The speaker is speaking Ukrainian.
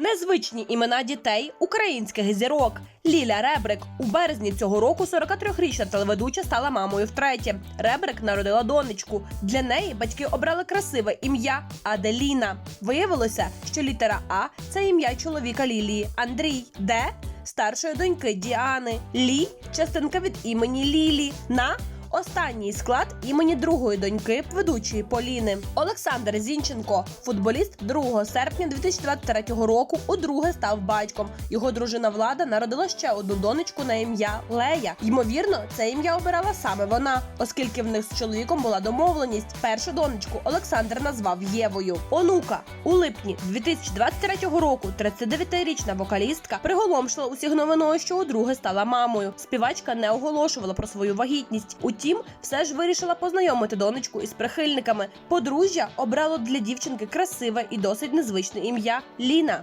Незвичні імена дітей українських зірок. Ліля Ребрик у березні цього року 43-річна телеведуча стала мамою втретє. Ребрик народила донечку. Для неї батьки обрали красиве ім'я Аделіна. Виявилося, що літера А це ім'я чоловіка Лілії Андрій. Де старшої доньки Діани. Лі частинка від імені Лілі. На Останній склад імені другої доньки ведучої Поліни Олександр Зінченко, футболіст 2 серпня 2023 року. Удруге став батьком. Його дружина влада народила ще одну донечку на ім'я Лея. Ймовірно, це ім'я обирала саме вона, оскільки в них з чоловіком була домовленість. Першу донечку Олександр назвав Євою. Онука у липні 2023 року 39-річна вокалістка приголомшила усіх новиною, що удруге стала мамою. Співачка не оголошувала про свою вагітність. Утім, все ж вирішила познайомити донечку із прихильниками. Подружжя обрало для дівчинки красиве і досить незвичне ім'я Ліна.